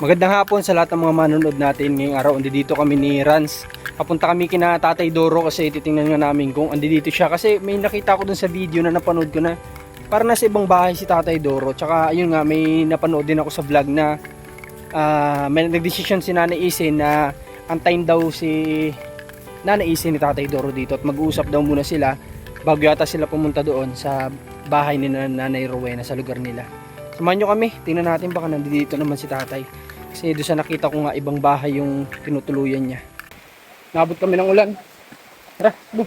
Magandang hapon sa lahat ng mga manonood natin ngayong araw. Andi dito kami ni Rans. Papunta kami kina Tatay Doro kasi titingnan nga namin kung andi dito siya. Kasi may nakita ko dun sa video na napanood ko na para nasa ibang bahay si Tatay Doro. Tsaka ayun nga may napanood din ako sa vlog na ah, may nagdesisyon si Nanay Isin na antayin daw si Nanay Isin ni Tatay Doro dito at mag-uusap daw muna sila bago yata sila pumunta doon sa bahay ni Nanay Rowena sa lugar nila. Samahan nyo kami, tingnan natin baka nandito naman si tatay. Kasi doon sa nakita ko nga ibang bahay yung tinutuluyan niya. Nabot kami ng ulan. Tara, bu.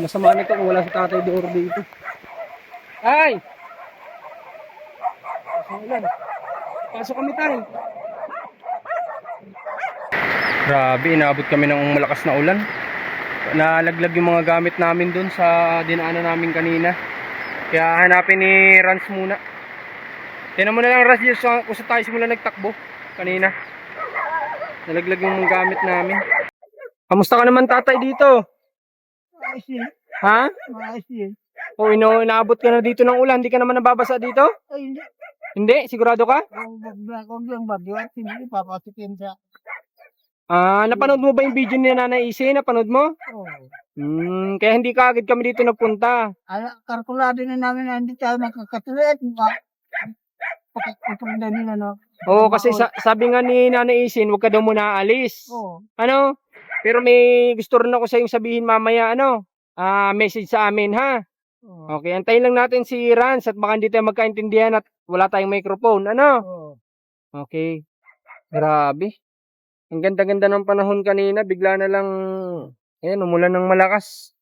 Masama nito kung wala si tatay Doro dito. Ay! Pasok ulan. Pasok kami tayo. Grabe, inabot kami ng malakas na ulan. Nalaglag yung mga gamit namin dun sa dinaanan namin kanina. Kaya hanapin ni Rans muna. Tinan mo na lang Rans sa, kung sa tayo simula nagtakbo kanina. Nalaglag yung gamit namin. Kamusta ka naman tatay dito? Ayos yun. Ha? Ayos yun. O ino, inaabot ka na dito ng ulan, hindi ka naman nababasa dito? Hindi. Hindi, sigurado ka? Kung yung bagyo at hindi papasukin sa... Ah, napanood mo ba yung video ni Nanay Isi? Napanood mo? Oh. Hmm, kaya hindi ka agad kami dito nagpunta. Ala, kalkulado na namin na hindi tayo makakatuloy at ma... Pagkakumpunda nila, no? Oo, kasi sa- sabi nga ni Nanay Isin, huwag ka daw muna aalis. Oo. Ano? Pero may gusto rin ako sa yung sabihin mamaya, ano? Ah, message sa amin, ha? Oo. Okay, antayin lang natin si Rans at baka hindi tayo magkaintindihan at wala tayong microphone, ano? Oo. Okay. Grabe. Ang ganda-ganda ng panahon kanina, bigla na lang, ayan, umulan ng malakas.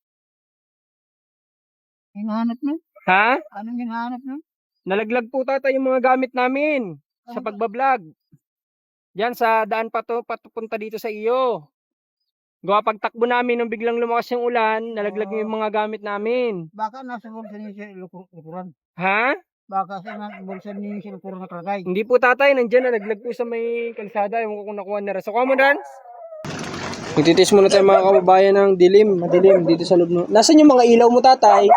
Hinahanap mo? Ha? Anong hinahanap mo? Nalaglag po tatay yung mga gamit namin sa pagbablog. Diyan sa daan pa to, papunta dito sa iyo. Gawa pagtakbo namin nung biglang lumakas yung ulan, nalaglag Oo. yung mga gamit namin. Baka nasa bulsa siya lukur- lukuran. Ha? Baka sa bulsa niya siya lukuran nakalagay. Hindi po tatay, nandiyan na, naglag po sa may kalsada, yung kung nakuha na rin. So, mo dance? Magtitis muna tayo mga kababayan ng dilim, madilim dito sa loob. ng- Nasaan yung mga ilaw mo tatay?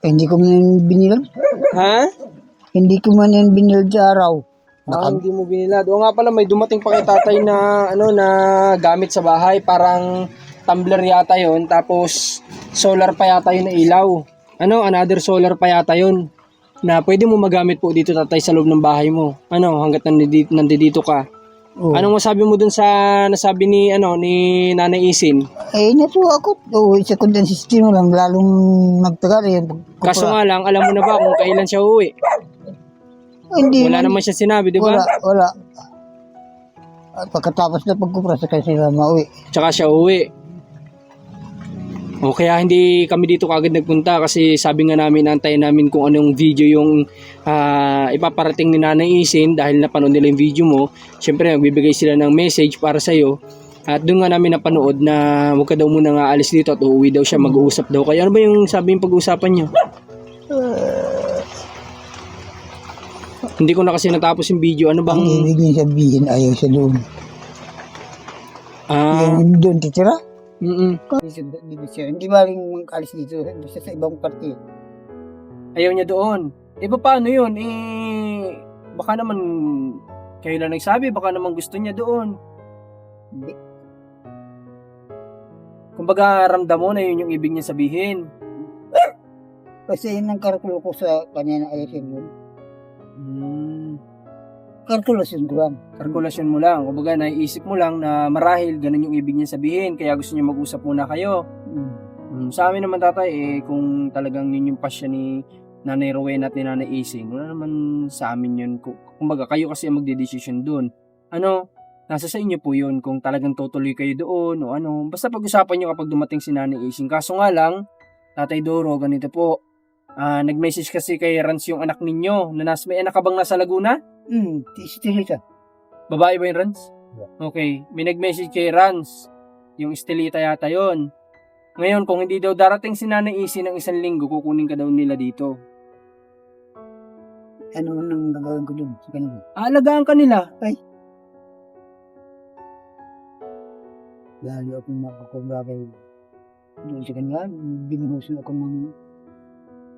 Eh, hindi ko man yan binilad. Ha? Hindi ko man yan binilad sa araw. Ah, hindi mo binilad. O nga pala, may dumating pa kay tatay na, ano, na gamit sa bahay. Parang tumbler yata yon Tapos, solar pa yata yun na ilaw. Ano, another solar pa yata yun. Na pwede mo magamit po dito tatay sa loob ng bahay mo. Ano, hanggat nandito, nandito ka. Oo. Anong masabi mo dun sa nasabi ni, ano, ni Nanay Isin? Eh, natuwa ako. Oo, sa condensed system lang, lalong nagtagal eh. Kaso nga lang, alam mo na ba kung kailan siya uuwi? hindi Wala na- naman siya sinabi, di ba? Wala, wala. At pagkatapos na pagkupra sa kasi sila mauwi. tsaka siya uwi. O kaya hindi kami dito kagad nagpunta kasi sabi nga namin antayin namin kung anong video yung ah, ipaparating ni Nanay Isin dahil napanood nila yung video mo. Siyempre nagbibigay sila ng message para sa iyo. At doon nga namin napanood na huwag ka daw muna nga alis dito at uuwi daw siya mag-uusap daw. Kaya ano ba yung sabi yung pag-uusapan niyo? Hindi ko na kasi natapos yung video. Ano Ang bang... ibig niya sabihin, ayaw siya doon. Ah, Yung doon titira? Mm Hindi siya. Hindi maling mag-alis dito. Hindi siya sa ibang party. ayaw niya doon. Eh, paano yun? Eh, baka naman kayo lang nagsabi, baka naman gusto niya doon. Hindi. Kumbaga, ramdam mo na yun yung ibig niya sabihin. Kasi yun ang kalkulo ko sa kanya na ayaw siya doon. Hmm, Kalkulasyon ko lang. kalkulasyon mo lang. Kumbaga, naiisip mo lang na marahil ganun yung ibig niya sabihin, kaya gusto niya mag-usap muna kayo. Hmm. Hmm, sa amin naman tatay, eh, kung talagang yun yung pasya ni Nanay Rowena at ni Nanay Ising, wala naman sa amin yun. Kumbaga, kayo kasi ang magdedesisyon doon. Ano, nasa sa inyo po yun kung talagang tutuloy kayo doon o ano. Basta pag-usapan nyo kapag dumating si Nanay Ising. Kaso nga lang, Tatay Doro, ganito po. Ah, nag-message kasi kay Rans yung anak ninyo na nas may anak ka bang nasa Laguna? Hmm. Siya. Babae ba yung Rans? Okay. May nag-message kay Rans. Yung Estelita yata yon. Ngayon, kung hindi daw darating si Nanay Isi ng isang linggo, kukunin ka daw nila dito. Ano nang gagawin ko doon sa kanila? Aalagaan ka nila. Lalo akong makakumbagay doon sa kanila. Binuhusin ako ng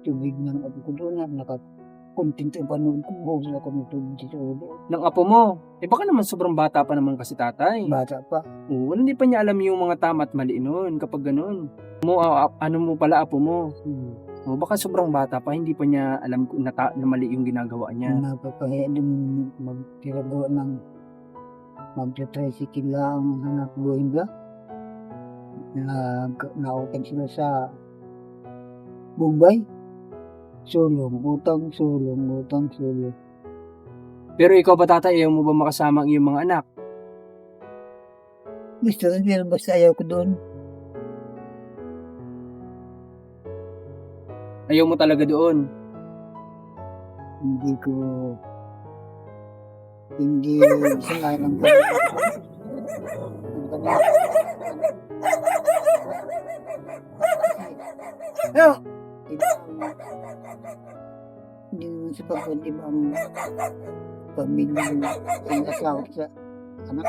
tubig ng apo ko doon na nakakontento pa noon kung hose na kung tubig sa ulo. Ng apo mo. Eh baka naman sobrang bata pa naman kasi tatay. Bata pa. Oo, hindi pa niya alam yung mga tama at mali nun kapag ganun. Mo, ah, ah, ano mo pala apo mo? Hmm. O baka sobrang bata pa, hindi pa niya alam kung na, ta- na mali yung ginagawa niya. Napapahiya din magtiragawa ng magta-tricycle lang hanap buhay ba? Nag, nautang sila sa Bombay. Sulong, utang, sulong, utang, sulong. Pero ikaw ba tatay, ayaw mo ba makasama ang iyong mga anak? Gusto rin pero basta ayaw ko doon. Ayaw mo talaga doon. Hindi ko hindi sanay ng Yo! Hindi naman sa pagkundi ba ang pamilya ang asawa sa anak.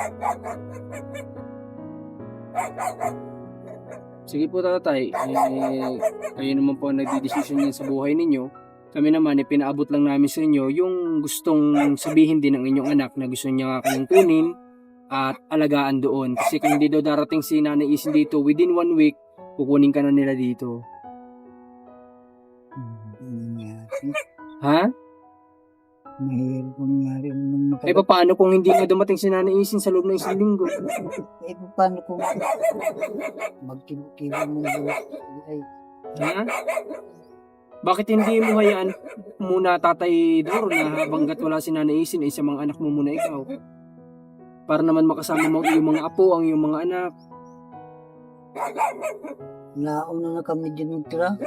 Sige po tatay, eh, kayo naman po ang nagdidesisyon yan sa buhay ninyo. Kami naman, eh, pinaabot lang namin sa inyo yung gustong sabihin din ng inyong anak na gusto niya kayong kunin at alagaan doon. Kasi kung hindi daw darating si Nanay Isin dito within one week, kukunin ka na nila dito. Ha? Mahirap mangyari nung Eh makalagot. paano kung hindi nga dumating si Nanay Isin sa loob ng isang linggo? Eh, paano kung magtibo-tibo mo ay Ha? Bakit hindi mo hayaan muna tatay Doro na habanggat wala si Nanay Isin ay sa mga anak mo muna ikaw? Para naman makasama mo ang iyong mga apo, ang iyong mga anak. Nauna na kami din nagtira.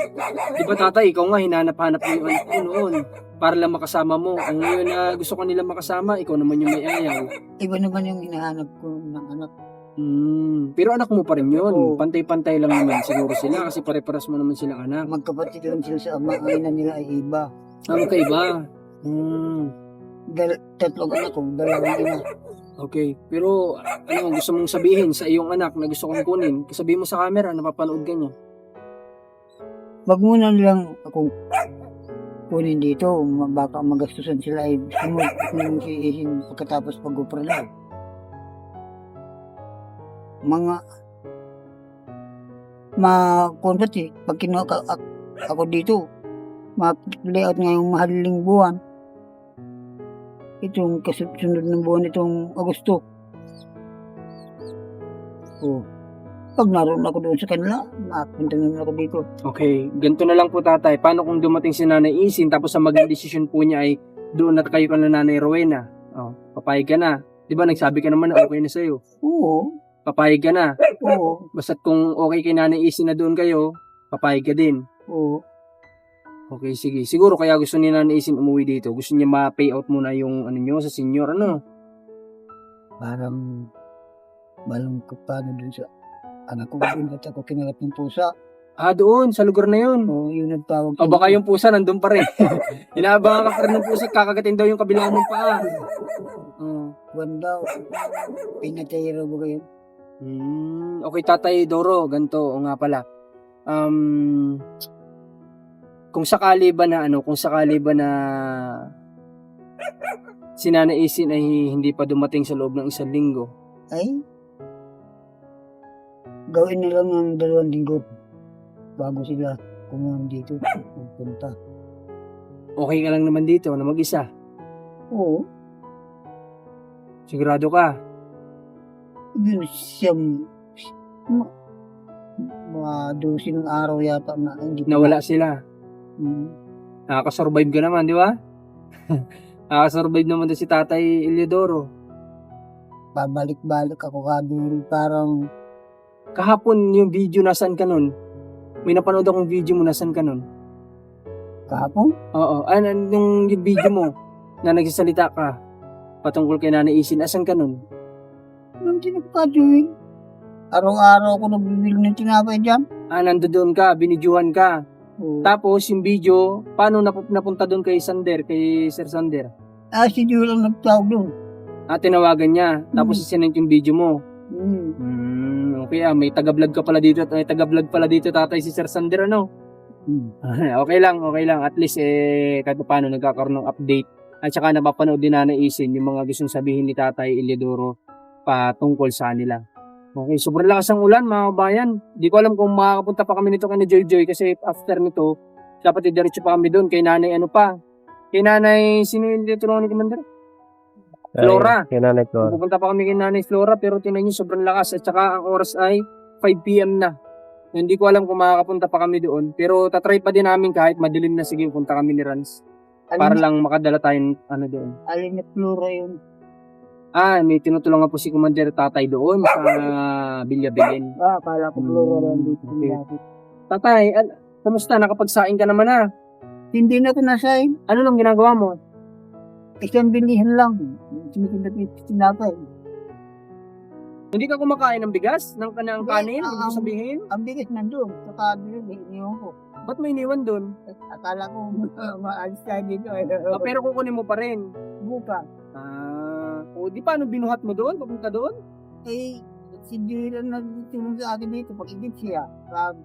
Di ba tatay, ikaw nga hinanap-hanap mo yung anak mo noon para lang makasama mo. Ang ngayon na gusto ka nila makasama, ikaw naman yung may ayaw. Iba naman yung hinahanap ko ng anak. Hmm, pero anak mo pa rin yun. Oo. Pantay-pantay lang naman siguro sila kasi pare-paras mo naman silang anak. Magkapatid lang sila sa ama. Ang ina nila ay iba. Ang kaiba. Hmm, Dal tatlong anak ko, dalawang ina. Okay. Pero ano gusto mong sabihin sa iyong anak na gusto kong kunin? Sabihin mo sa camera, napapanood ka niya. Wag muna nilang akong kunin dito. Baka magastusan sila ay sumunod ng si Isin pagkatapos pag-upra na. Mga ma-convert eh. Pag kinuha ako dito, ma-layout ngayong mahaling buwan. Itong kasunod ng buwan itong Agosto. Oh. Pag naroon ako doon sa kanila, makapunta naman ako dito. Okay, ganito na lang po tatay. Paano kung dumating si Nanay Isin tapos ang maging desisyon po niya ay doon at kayo ka na Nanay Rowena? Oh, papayag ka na. Di ba nagsabi ka naman na okay na sa'yo? Oo, Papayag ka na. oo, Basta't kung okay kay Nanay Isin na doon kayo, papayag ka din. oo. Okay, sige. Siguro kaya gusto ni Nanay Isin umuwi dito. Gusto niya ma-pay out muna yung ano nyo sa senior, ano? Parang malungkot pa na dun sa anak ko at ako kinalap ng pusa. Ah, doon, sa lugar na yun. Oo, yun nagtawag. O baka yung pusa nandun pa rin. Inaabangan ka pa rin ng pusa at kakagatin daw yung kabilang mong paa. Oh. Buwan daw. Pinatay raw ba kayo? Hmm, okay, Tatay Doro, ganito, o nga pala. Um, kung sakali ba na ano, kung sakali ba na si Nana Isin ay hindi pa dumating sa loob ng isang linggo, Ay, gawin na lang ng dalawang linggo bago sila kumuha dito. Pupunta. okay ka lang naman dito na mag-isa. Oo, Sigurado ka. yun siyang ma, mga dosin ng araw yata na hindi Nawala sila. Hmm. Nakaka-survive ka naman, di ba? Nakaka-survive naman din si Tatay Eliodoro. Babalik-balik ako kadiri parang Kahapon yung video nasan ka nun? May napanood akong video mo nasan ka nun? kahapon. Oo, ano yung, yung video mo na nagsasalita ka patungkol kay Nanay Isin, asan ka nun? Nung tinagkaduin. Araw-araw ako nagbibili ng tinapay dyan. Ah, nandoon ka, binidyuhan ka. Oo. Tapos yung video, paano napu- napunta doon kay Sander, kay Sir Sander? Ah, si Joel ang nagtawag doon. Ah, tinawagan niya. Tapos isinend yung video mo. Hmm. Hmm, okay ah, may taga-vlog ka pala dito may taga-vlog pala dito tatay si Sir Sander, ano? Hmm. okay lang, okay lang. At least, eh, kahit pa paano, nagkakaroon ng update. At saka napapanood din na naisin yung mga gustong sabihin ni Tatay Isidoro patungkol sa nila. Okay, sobrang lakas ng ulan mga kabayan. Di ko alam kung makakapunta pa kami nito kay Joy Joy kasi after nito, dapat diretso pa kami doon kay nanay ano pa. Kay nanay, sino yung tinulungan ni Commander? Flora. Kaya nanay Flora. Pupunta pa kami kay nanay Flora pero tinan niyo sobrang lakas at saka ang oras ay 5pm na. Hindi ko alam kung makakapunta pa kami doon pero tatry pa din namin kahit madilim na sige punta kami ni Rans para lang makadala tayong ano doon. alin na flora yung Ah, may tinutulungan po si Commander Tatay doon sa Bilyabilin. Ah, akala ko flora Hmm, lang dito. okay. Tatay, al- kamusta? Nakapagsaing ka naman na. Hindi na ko nasayin. Ano lang ginagawa mo? Isang bilihan lang. Sinisindat ni tinapay. Hindi ka kumakain ng bigas? Ng kanang Hindi, kanin? ah, Ano um, sabihin? Ang bilis nandun. Sa kabila, iniwan ko. Ba't may iniwan doon? Akala ko uh, maalis tayo dito. eh. Ah, pero kukunin mo pa rin. bukas. Ah, o di paano binuhat mo doon? Papunta doon? Eh, si Jiran na tulong sa akin dito. Pag-ibig siya. Ko,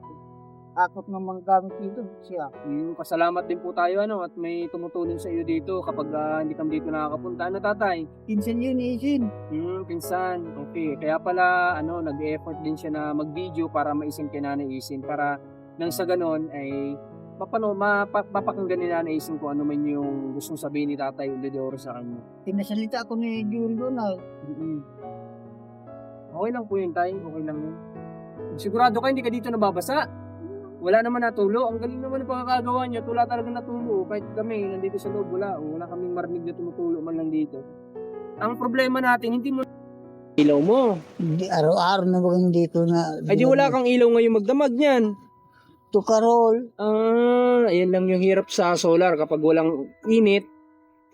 Akot ng mga gamit dito siya. Hmm, pasalamat din po tayo ano at may tumutulong sa iyo dito kapag ah, hindi kami dito nakakapunta. Ano tatay? Pinsan yun, Isin. Hmm, pinsan. Okay. Kaya pala ano nag-effort din siya na mag-video para maisin kay Nanay Isin para nang sa ganon ay mapano mapa- mapakinggan ni Nanay Isin kung ano man yung gustong sabihin ni Tatay Ulidoro sa kanya. Pinasalita ako ni Jun na Mm-mm. Okay lang po yun, tay. Okay lang yun. Sigurado ka hindi ka dito nababasa. Wala naman natulo. Ang galing naman ng pagkakagawa niyo. Wala talaga natulo. Kahit kami, nandito sa loob, wala. Wala kaming marinig na tumutulo man lang dito. Ang problema natin, hindi mo ilaw mo. Hindi, araw-araw na bagang dito na. Ay di wala kang ilaw ngayon magdamag niyan. Tukarol. Ah, ayan lang yung hirap sa solar kapag walang init.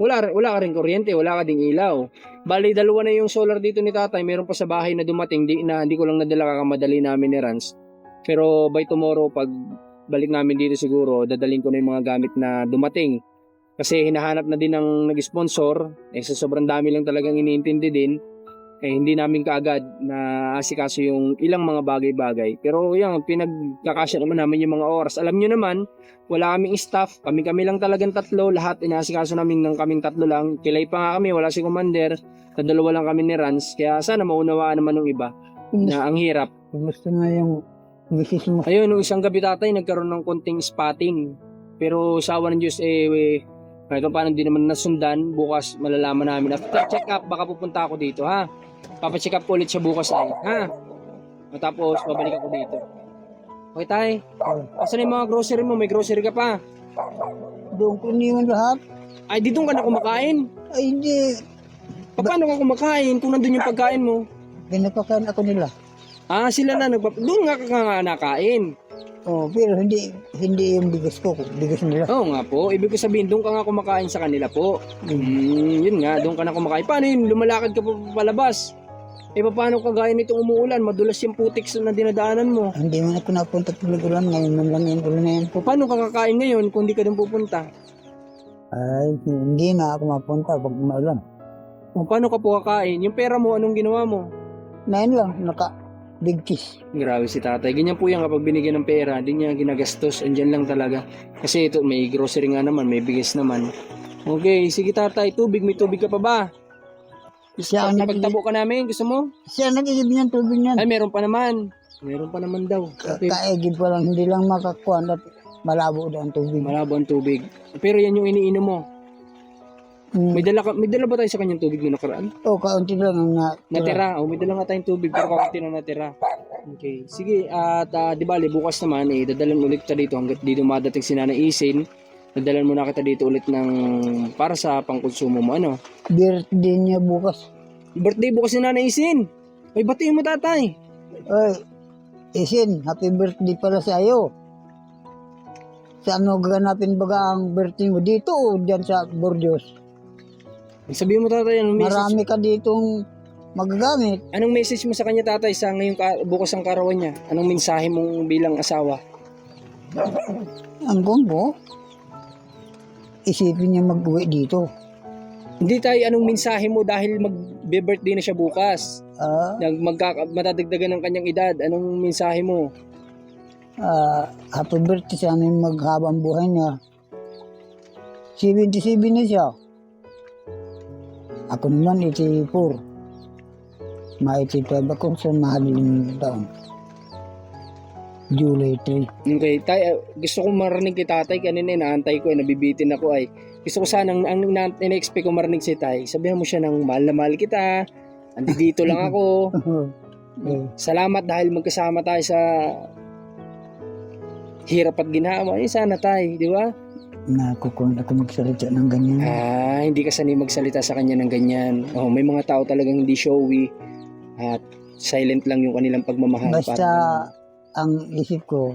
Wala, wala ka rin kuryente, wala ka ding ilaw. Bali, dalawa na yung solar dito ni tatay. Meron pa sa bahay na dumating. Di, na, hindi ko lang nadala kakamadali namin ni Rans. Pero by tomorrow, pag balik namin dito siguro, dadalhin ko na yung mga gamit na dumating. Kasi hinahanap na din ng nag-sponsor. Eh, sa sobrang dami lang talagang iniintindi din. Eh, hindi namin kaagad na asikaso yung ilang mga bagay-bagay. Pero yan, pinagkakasya naman namin yung mga oras. Alam nyo naman, wala kaming staff. Kami-kami lang talagang tatlo. Lahat inaasikaso namin ng kaming tatlo lang. Kilay pa nga kami, wala si Commander. Sa dalawa lang kami ni Rans. Kaya sana maunawaan naman ng iba na ang hirap. Gusto na yung misis mo. Ayun, nung isang gabi tatay, nagkaroon ng konting spotting. Pero sa awa ng Diyos, eh, eh kahit pa paano hindi naman nasundan, bukas malalaman namin. After check up, baka pupunta ako dito, ha? Papacheck up ulit siya bukas ay, ha? Matapos, babalik ako dito. Okay, tay. Asan yung mga grocery mo? May grocery ka pa. Doon ko iniwan lahat. Ay, dito ka na kumakain. Ay, hindi. Pa- Paano ka kumakain kung nandun yung pagkain mo? Pinapakain ako nila. Ah, sila na nagpap... Doon nga ka nga nakain. Oh, pero hindi hindi yung bigas ko, bigas nila. Oo nga po. Ibig ko sabihin, doon ka nga kumakain sa kanila po. Hmm, yun nga, doon ka na kumakain. Paano yun? Lumalakad ka pa palabas. Eh, paano kagaya nitong umuulan? Madulas yung putik na dinadaanan mo. Hindi man ako napunta tulog ulan, ngayon man lang yung ulan na yan. O, paano ka kakain ngayon kung di ka doon pupunta? Ay, hindi na ako mapunta pag maulan. O, paano ka po kakain? Yung pera mo, anong ginawa mo? Ngayon lang, naka bigkis. Grabe si tatay. Ganyan po yan kapag binigyan ng pera, hindi niya ginagastos. Andyan lang talaga. Kasi ito, may grocery nga naman, may bigas naman. Okay, sige tatay, tubig. May tubig ka pa ba? Siya ang nag- Pagtabo ka namin, gusto mo? Siya nag-iib niyan tubig niyan. Ay, meron pa naman. Meron pa naman daw. Okay, Kaegib pa lang, hindi lang makakuha malabo daw ang tubig. malabo ang tubig. Pero yan yung iniinom mo. Hmm. May dala, ka, may dala ba tayo sa kanyang tubig na nakaraan? Oh, kaunti lang ang na, Natira. O, may dala nga tayong tubig pero kakunti na natira. Okay. Sige, at ah, di bali, bukas naman, eh, dadalan ulit kita dito hanggat di dumadating si Nanay Isin. Dadalan muna kita dito ulit ng para sa pangkonsumo mo. Ano? birthday niya bukas. Birthday bukas ni Nanay Isin. May batiin mo tatay. Ay, Isin, happy birthday pala sa iyo. Saan mo gaganapin baga ang birthday mo? Dito o dyan sa Bordeaux? Sabihin mo tatay, anong message, Marami ka ditong magagamit. anong message mo sa kanya tatay sa ngayong ka, bukas ang karawan niya? Anong mensahe mong bilang asawa? Ang mo, isipin niya mag-uwi dito. Hindi tayo anong mensahe mo dahil mag-birthday na siya bukas. Ah, Nag magkaka- matadagdagan ng kanyang edad. Anong mensahe mo? ah, happy birthday sa amin maghabang buhay niya. 77 na siya. Ako naman 84. Ma-85 ako sa mahaling taon. July 3. Okay, tay, eh, gusto kong marinig kay tatay kanina, inaantay ko, eh, nabibitin ako ay. Gusto ko sanang, ang na- ina-expect ko marinig si tay, sabihan mo siya ng mahal na mahal kita, andi dito lang ako, eh, salamat dahil magkasama tayo sa hirap at ginhawa. Eh, sana tay, di ba? nakukun ako magsalita ng ganyan. Ah, hindi ka sanay magsalita sa kanya ng ganyan. Oh, may mga tao talagang hindi showy at silent lang yung kanilang pagmamahal. Basta Parang- ang isip ko,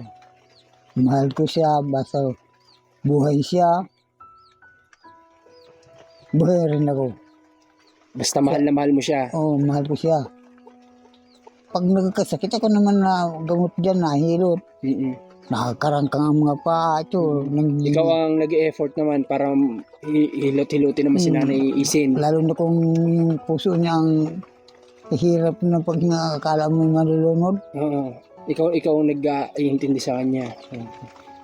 mahal ko siya, basta buhay siya, buhay rin ako. basta mahal na mahal mo siya. Oo, mahal ko siya. Pag nagkasakit ako naman na gamot dyan, nahilot, Mm-mm. nakakarangkang ang mga paa, ito, nang, Ikaw ang nag-effort naman para hi- hilot-hilotin naman si Hmm. Nanay Isin. lalo na kung yung puso niya ang hirap na pag nakakala mo malulunod. Oo. Ikaw ikaw ang nag-iintindi sa kanya.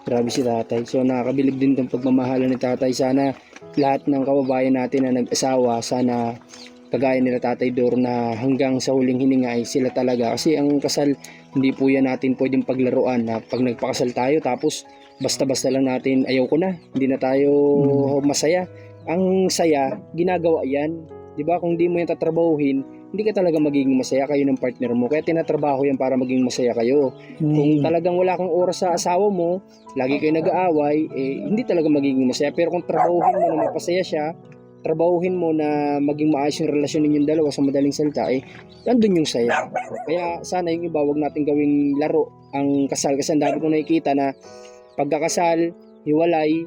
Grabe si tatay. So nakakabilib din tong pagmamahalan ni tatay. Sana lahat ng kababayan natin na nag-asawa, sana kagaya nila tatay Dor na hanggang sa huling hininga ay sila talaga. Kasi ang kasal, hindi po yan natin pwedeng paglaruan na pag nagpakasal tayo tapos basta-basta lang natin ayaw ko na, hindi na tayo masaya. Ang saya, ginagawa yan. 'Di ba Kung di mo yan tatrabahuhin, hindi ka talaga magiging masaya kayo ng partner mo. Kaya tinatrabaho yan para maging masaya kayo. Kung Hmm. talagang wala kang oras sa asawa mo, lagi kayo nag-aaway, eh, hindi talaga magiging masaya. Pero kung trabahuhin mo na mapasaya siya, trabahuhin mo na maging maayos yung relasyon ninyong dalawa sa madaling salita, eh, nandun yung saya. Kaya sana yung iba, wag natin gawing laro ang kasal. Kasi ang dami kong nakikita na pagkakasal, hiwalay,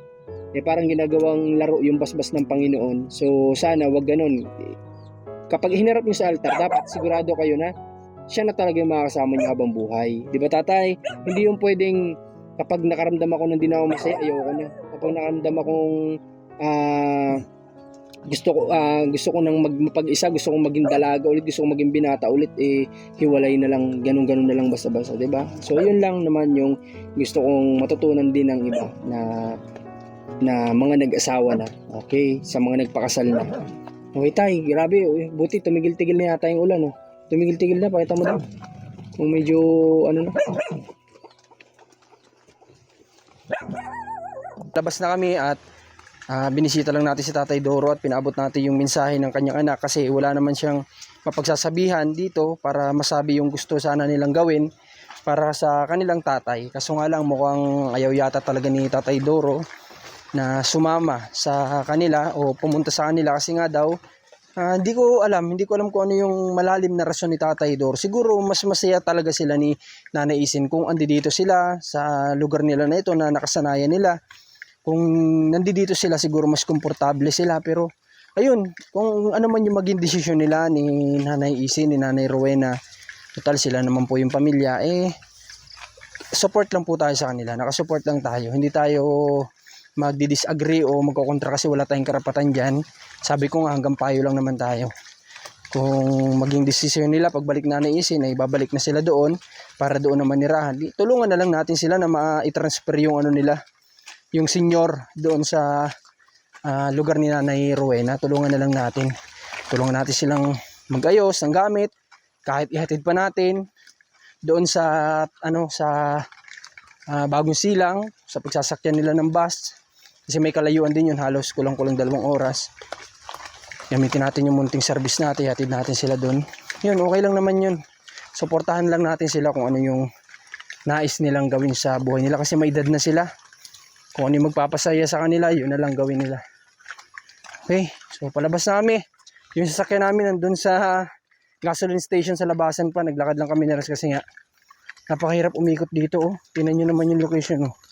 eh parang ginagawang laro yung basbas ng Panginoon. So sana wag ganun. Kapag hinarap niyo sa altar, dapat sigurado kayo na siya na talaga yung makakasama niyo habang buhay. Di ba tatay? Hindi yung pwedeng kapag nakaramdam ako ng di na ako masaya, ayoko na. Kapag nakaramdam akong ah, gusto ko ah, gusto ko nang mag, mapag-isa, gusto kong maging dalaga ulit, gusto kong maging binata ulit, eh hiwalay na lang, ganun-ganun na lang basta-basta, 'di ba? So yun lang naman yung gusto kong matutunan din ng iba na na mga nag-asawa na. Okay, sa mga nagpakasal na. Okay, tay, grabe, uy, buti tumigil-tigil na yata yung ulan, oh. Tumigil-tigil na, pakita mo daw. Kung medyo ano na. Labas na kami at ah, binisita lang natin si Tatay Doro at pinaabot natin yung mensahe ng kanyang anak kasi wala naman siyang mapagsasabihan dito para masabi yung gusto sana nilang gawin para sa kanilang tatay. Kaso nga lang mukhang ayaw yata talaga ni Tatay Doro na sumama sa kanila o pumunta sa kanila kasi nga daw ah, hindi ko alam, hindi ko alam kung ano yung malalim na rason ni Tatay Dor. Siguro mas masaya talaga sila ni Nanay Isin kung andi dito sila sa lugar nila na ito na nakasanayan nila. Kung nandito sila siguro mas komportable sila pero ayun, kung ano man yung maging desisyon nila ni Nanay Isin, ni Nanay Rowena, total sila naman po yung pamilya, eh support lang po tayo sa kanila. Nakasupport lang tayo. Hindi tayo magdi-disagree o magkokontra kasi wala tayong karapatan dyan. Sabi ko nga hanggang payo lang naman tayo. Kung maging desisyon nila pagbalik na naisin ay babalik na sila doon para doon naman nirahan. Tulungan na lang natin sila na ma-transfer yung ano nila, yung senior doon sa ah, lugar ni Nanay Rowena. Tulungan na lang natin. Tulungan natin silang magayos ng gamit kahit ihatid pa natin doon sa ano sa ah, bagong silang sa pagsasakyan nila ng bus kasi may kalayuan din yun halos kulang-kulang dalawang oras. Gamitin natin yung munting service natin hatid natin sila doon yun okay lang naman yun. Suportahan lang natin sila kung ano yung nais nilang gawin sa buhay nila. Kasi may edad na sila. Kung ano yung magpapasaya sa kanila yun na lang gawin nila. Okay so palabas na kami. Yung sasakyan namin nandun sa gasoline station sa labasan pa. Naglakad lang kami na kasi nga napakahirap umikot dito oh. Tinan nyo naman yung location oh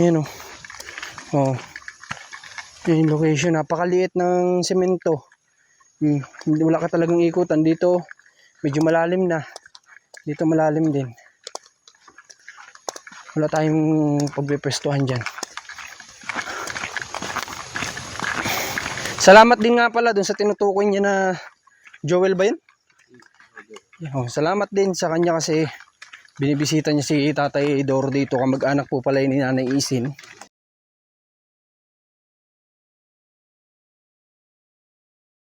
Ayan o. Oh. Yan yung location. Napakaliit ng semento. Hmm. Wala ka talagang ikutan. Dito, medyo malalim na. Dito malalim din. Wala tayong pagpipwestuhan dyan. Salamat din nga pala dun sa tinutukoy niya na Joel ba yun? Oh, salamat din sa kanya kasi binibisita niya si Tatay Doro dito. Kamag-anak po pala ni Nanay Isin.